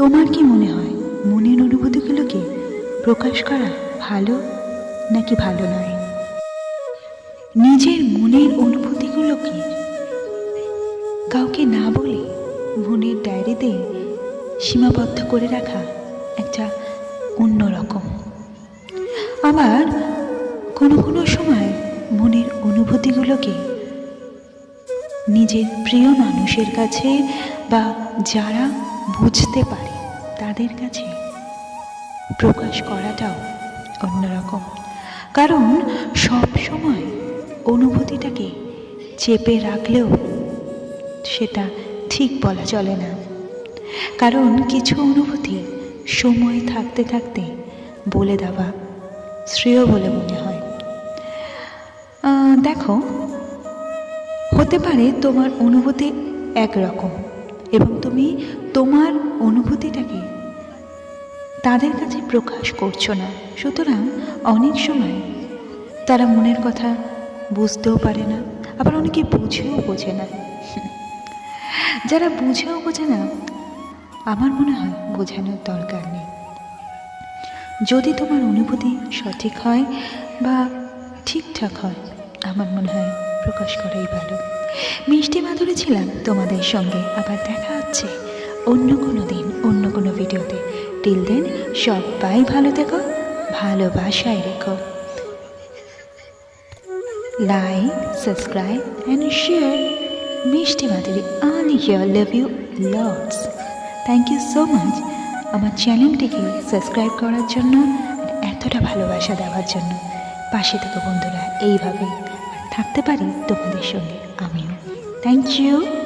তোমার কি মনে হয়? মনের অনুভূতিগুলোকে প্রকাশ করা ভালো নাকি ভালো নয়? নিজের মনের অনুভূতিগুলোকে কাউকে না বলে মনের ডায়েরিতে সীমাবদ্ধ করে রাখা একটা অন্যরকম আবার কোনো কোনো সময় মনের অনুভূতিগুলোকে নিজের প্রিয় মানুষের কাছে বা যারা বুঝতে পারে তাদের কাছে প্রকাশ করাটাও অন্যরকম। কারণ সব সময় অনুভূতিটাকে চেপে রাখলেও সেটা ঠিক বলা চলে না। কারণ কিছু অনুভূতি সময় থাকতে থাকতে বলে দেওয়া শ্রেয় বলে মনে হয়। দেখো, হতে পারে তোমার অনুভূতি একরকম। এবং তুমি তোমার অনুভূতিটাকে তাদের কাছে প্রকাশ করছ না। সুতরাং অনেক সময় তারা মনের কথা বুঝতেও পারে না, আবার অনেকে বুঝেও বোঝে না। যারা বুঝেও বোঝে না, আমার মনে হয় বোঝানোর দরকার নেই। যদি তোমার অনুভূতি সঠিক হয় বা ঠিকঠাক হয়, আমার মনে হয় প্রকাশ করাই ভালো। মিষ্টি মাধুরী ছিলাম তোমাদের সঙ্গে, আবার দেখা হচ্ছে অন্য কোনো দিন, অন্য কোনো ভিডিওতে। টিল দেন সবাই ভালো থেকো, ভালোবাসায় রেখো। লাইক সাবস্ক্রাইব অ্যান্ড শেয়ার মিষ্টি মাধুরী আল ইয়ার love you lots thank you so much আমার চ্যানেলটিকে সাবস্ক্রাইব করার জন্য এতটা ভালোবাসা দেওয়ার জন্য। পাশে থেকে বন্ধুরা, এইভাবেই। থাকতে পারি তোমাদের সঙ্গে আমিও। Thank you